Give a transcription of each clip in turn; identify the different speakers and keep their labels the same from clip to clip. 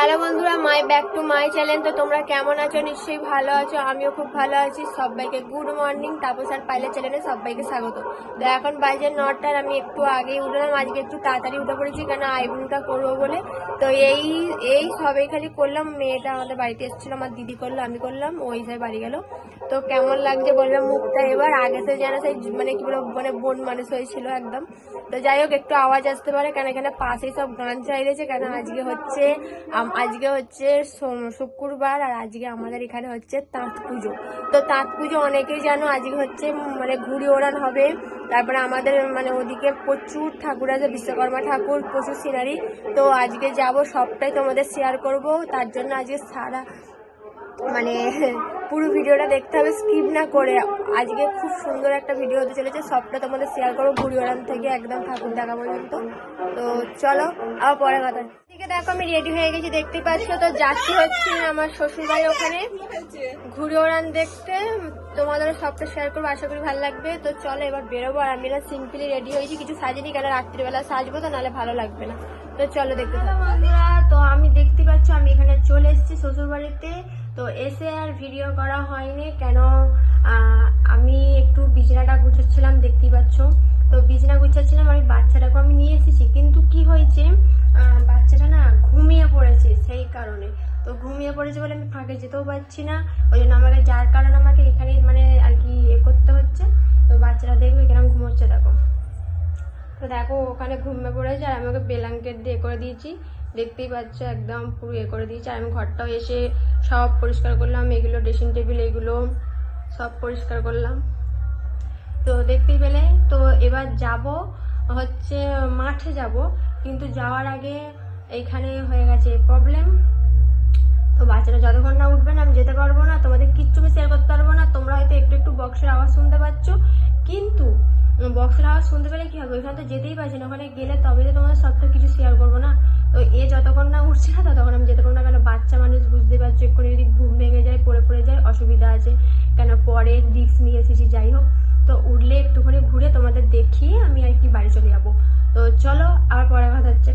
Speaker 1: Hello বন্ধুরা my back to my channel তো তোমরা কেমন আছো? নিশ্চয়ই ভালো আছো। আমিও খুব ভালো আছি। সবাইকে গুড মর্নিং তাপস আর পাইলে চ্যানেলে সবাইকে স্বাগত। তো এখন বাজে নটার, আমি একটু আগেই উঠলাম। আজকে একটু তাড়াতাড়ি উঠে পড়েছি, কেন আইব্রুটা করব বলে। তো এই এই সবাই খালি করলাম। মেয়েটা আমাদের বাড়িতে এসেছিল, আমার দিদি করল, আমি করলাম ওই সাই বাড়ি গেল। তো কেমন লাগছে বললাম মুখটা? এবার আগে তো যেন সেই মানে কি বলব মানে বোন মানুষ হয়েছিল একদম। তো যাই হোক, একটু আওয়াজ আসতে পারে। কেন এখানে পাশেই সব গান চাইলেছে কেন আজকে হচ্ছে আজকে হচ্ছে শুক্রবার, আর আজকে আমাদের এখানে হচ্ছে তাঁত পুজো। তো তাঁত পুজো অনেকেই জানো, আজকে হচ্ছে মানে ঘুড়ি ওড়ান হবে। তারপরে আমাদের মানে ওদিকে প্রচুর ঠাকুর আছে, বিশ্বকর্মা ঠাকুর প্রচুর সিনারি। তো আজকে যাব, সবটাই তোমাদের শেয়ার করব। তার জন্য আজকে সারা মানে পুরো ভিডিওটা দেখতে হবে স্কিপ না করে। আজকে খুব সুন্দর একটা ভিডিও হতে চলেছে, সবটা তোমাদের শেয়ার করো ঘুরি ওড়ান থেকে, একদম ঠাকুর দেখা পর্যন্ত। তো চলো, আবার পরে কথা এদিকে দেখো, আমি রেডি হয়ে গেছি, দেখতে পাচ্ছ তো, যাচ্ছি হচ্ছে আমার শ্বশুর বাড়ি ওখানে। ঘুরে ওড়ান দেখতে, তোমাদের সবটা শেয়ার করব, আশা করি ভালো লাগবে। তো চলো, এবার বেরোবো, আর আমি না সিম্পলি রেডি হয়েছি, কিছু সাজিনি, কেন রাত্রিবেলা সাজবো তো, নাহলে ভালো লাগবে না। তো চলো, দেখতে তো আমি দেখতে পাচ্ছ, আমি এখানে চলে এসেছি শ্বশুরবাড়িতে। তো এসে আর ভিডিও করা হয়নি, কেন আমি একটু বিছানাটা গুছাচ্ছিলাম, দেখতেই পাচ্ছ। তো বিছানা গুছাচ্ছিলাম, আমি বাচ্চাটাকে আমি নিয়ে এসেছি। কিন্তু কি হয়েছে বাচ্চাটা না ঘুমিয়ে পড়েছে সেই কারণে। তো ঘুমিয়ে পড়েছে বলে আমি ফাঁকে যেতেও পারছি না, ওই জন্য আমাকে, যার কারণে আমাকে এখানে মানে আর কি এ করতে হচ্ছে। তো বাচ্চারা দেখবে, কেরম ঘুমোচ্ছে, দেখো। তো দেখো, ওখানে ঘুমিয়ে পড়েছে আর আমি ওকে বেলাঙ্কেট দিয়ে করে দিয়েছি। দেখতেই পাচ্ছ, একদম পুরো এ করে দিয়েছি। আর আমি ঘরটাও এসে সব পরিষ্কার করলাম, এগুলো ড্রেসিং টেবিল এগুলো সব পরিষ্কার করলাম। তো দেখতেই পেলে, তো এবার যাব হচ্ছে, মাঠে যাব, কিন্তু যাওয়ার আগে এইখানে হয়ে গেছে প্রবলেম তো বাচ্চারা যতক্ষণ না উঠবে না, আমি যেতে পারব না, তোমাদের কিচ্ছু আমি শেয়ার করতে পারব না, তোমরা হয়তো একটু একটু বক্সের আওয়াজ শুনতে পাচ্ছ। কিন্তু বক্সের আওয়াজ শুনতে পেলে কি হবে? ওইখানে তো যেতেই পারছি না, ওখানে গেলে তবে তো তোমাদের সবটা কিছু শেয়ার করব না। তো এ যতক্ষণ না উঠছে না, ততক্ষণ আমি যেতে পারব না। কেন বাচ্চা মানুষ বুঝতে পারছ এক্ষুনি যদি ঘুম ভেঙে যায়, পড়ে পড়ে যায়, অসুবিধা আছে। কেন পরে রিক্স নিয়ে এসেছি, যাই হোক। তো উঠলে একটুখানি ঘুরে তোমাদের দেখিয়ে আমি আর কি বাড়ি চলে যাব। তো চলো, আবার পরে কথা হচ্ছে।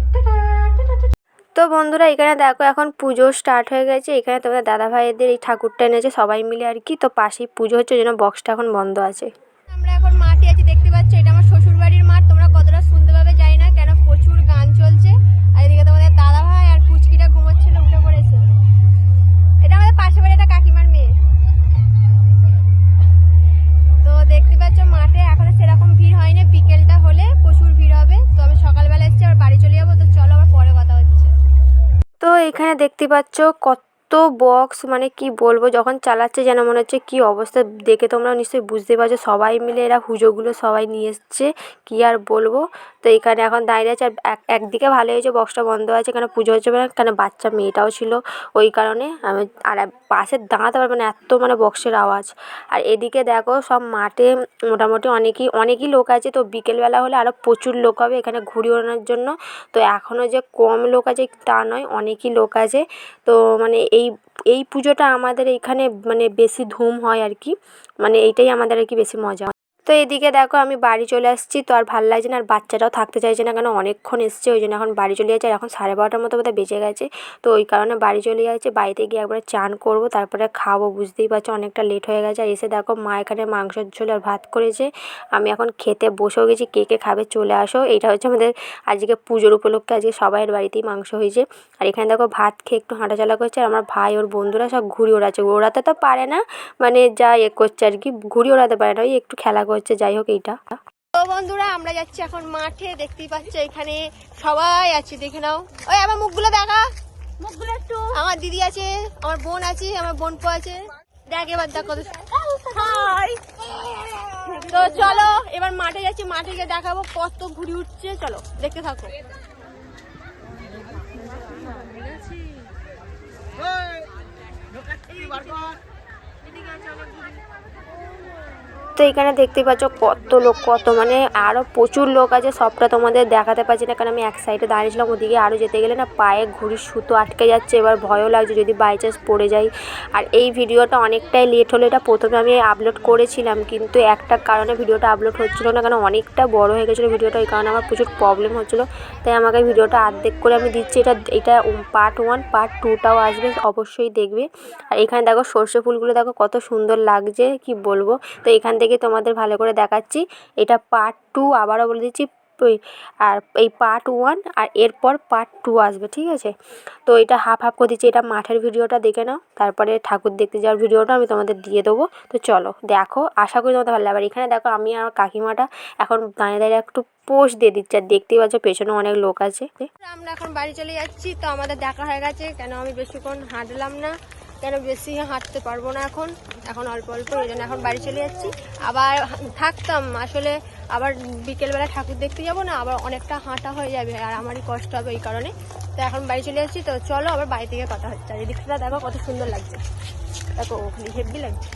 Speaker 1: তো বন্ধুরা, এখানে দেখো, এখন পুজো স্টার্ট হয়ে গেছে। এখানে তোমাদের দাদা ভাইদের এই ঠাকুরটা এনেছে, সবাই মিলে আর কি। তো পাশেই পুজো হচ্ছে, ওই জন্য বক্সটা এখন বন্ধ আছে। এখানে দেখতে পাচ্ছ কত বক্স মানে কি বলব, যখন চালাচ্ছে যেন মনে হচ্ছে কি অবস্থা, দেখে তোমরা নিশ্চয়ই বুঝতে পারছ। সবাই মিলে এরা হুজোগুলো সবাই নিয়ে এসছে, কী আর বলব। তো এখানে এখন দাঁড়িয়ে আছে, আর এক- একদিকে ভালো হয়েছে বক্সটা বন্ধ আছে, কেন পুজো হচ্ছে মানে কেন বাচ্চা মেয়েটাও ছিল। ওই কারণে আমি, আর পাশে দাঁড়াতে পারবে না, এত মানে বক্সের আওয়াজ। আর এদিকে দেখো, সব মাঠে মোটামুটি অনেকই অনেকই লোক আছে, তো বিকেলবেলা হলে আরও প্রচুর লোক হবে এখানে ঘুড়ি ওড়ানোর জন্য। তো এখনও যে কম লোক আছে তা নয়, অনেকই লোক আছে। তো মানে এই এই এই পুজোটা আমাদের এইখানে মানে বেশি ধুম হয় আর কি। মানে এইটাই আমাদের আর কি বেশি মজা তো এদিকে দেখো আমি বাড়ি চলে আসছি, তো আর ভালো লাগছে না, আর বাচ্চাটাও থাকতে চাইছে না কেন, অনেকক্ষণ এসছে, ওই জন্য এখন বাড়ি চলে যাচ্ছে, আর এখন সাড়ে বারোটার মতো বোধহয় বেঁচে গেছে। তো ওই কারণে বাড়ি চলে যাচ্ছে, বাড়িতে গিয়ে একবারে চান করব, তারপরে খাব, বুঝতেই পারছ অনেকটা লেট হয়ে গেছে, আর এসে দেখো মা এখানে মাংসের ঝোল আর ভাত করেছে। আমি এখন খেতে বসেও গেছি, কে কে খাবে চলে আসো এটা হচ্ছে আমাদের আজকে পুজোর উপলক্ষে, আজকে সবাইয়ের বাড়িতেই মাংস হয়েছে। আর এখানে দেখো ভাত খেয়ে একটু হাঁটাচলা করছে, আর আমার ভাই, ওর বন্ধুরা সব ঘুড়ি ওড়াচ্ছে, ওড়াতে তো পারে না মানে যা এ করছে আর কি, ঘুড়ি ওড়াতে পারে না, ওই একটু খেলা করছে যাই হোক এইটা। তো বন্ধুরা আমরা যাচ্ছি এখন মাঠে দেখতেই পাচ্ছ এখানে সবাই আছে দেখে নাও। ওই আমার মুখগুলো দেখা। মুখগুলো একটু। আমার দিদি আছে আমার বোন আছে আমার বোন পো আছে। দেখ এবার দেখ কত তো চলো এবার মাঠে যাচ্ছি মাঠে গিয়ে দেখাবো কত ঘুড়ি উঠছে। চলো দেখতে থাকো। আছে অনেক ঘুড়ি।
Speaker 2: তো এখানে দেখতে পাচ্ছ কত লোক, কত মানে আরও প্রচুর লোক আছে, সবটা তোমাদের দেখাতে পারছি না, কারণ আমি এক সাইডে দাঁড়িয়েছিলাম, ওদিকে আরও যেতে গেলে না পায়ে ঘুড়ির সুতো আটকে যাচ্ছে, এবার ভয়ও লাগছে যদি বাই চান্স পড়ে যাই। আর এই ভিডিওটা অনেকটাই লেট হলো, এটা প্রথমে আমি আপলোড করেছিলাম, কিন্তু একটা কারণে ভিডিওটা আপলোড হচ্ছিল না, কারণ অনেকটা বড় হয়ে গেছিল ভিডিওটা, ওই কারণে আমার প্রচুর প্রবলেম হচ্ছিল, তাই আমাকে ভিডিওটা আর্ধেক করে আমি দিচ্ছি, এটা এটা পার্ট ওয়ান পার্ট টুটাও আসবে, অবশ্যই দেখবে। আর এখানে দেখো সর্ষে ফুলগুলো দেখো কত সুন্দর লাগছে, কি বলব? তো এখান থেকে তোমাদের ভালো করে দেখাচ্ছি। এটা পার্ট টু আবারও বলে দিচ্ছি আর এই পার্ট ওয়ান আর এরপর পার্ট টু আসবে, ঠিক আছে? তো এটা হাফ হাফ করে দিচ্ছি, এটা মাঠের ভিডিওটা দেখে নাও, তারপরে ঠাকুর দেখতে যাওয়ার ভিডিওটা আমি তোমাদের দিয়ে দেবো। তো চলো, দেখো, আশা করি তোমাদের ভালো লাগবে। এখানে দেখো, আমি আর কাকিমাটা এখন দাঁড়িয়ে দাঁড়িয়ে একটু পোস্ট দিয়ে দিচ্ছে, আর দেখতেই পাচ্ছ পেছনে অনেক লোক আছে।
Speaker 1: আমরা এখন বাড়ি চলে যাচ্ছি, তো আমাদের দেখা হয়ে গেছে, কেন আমি বেশিক্ষণ হাঁটলাম না, কেন বেশি হাঁটতে পারব না এখন? এখন অল্প অল্প ওই জন্য এখন বাড়ি চলে যাচ্ছি। আবার থাকতাম, আসলে আবার বিকেলবেলা ঠাকুর দেখতে যাব না, আবার অনেকটা হাঁটা হয়ে যাবে, আর আমারই কষ্ট হবে এই কারণে। তো এখন বাড়ি চলে যাচ্ছি, তো চলো আবার বাড়ি থেকে কথা হচ্ছে। আর এই দেখো কত সুন্দর লাগছে। দেখো ওখানে হেভি লাগছে।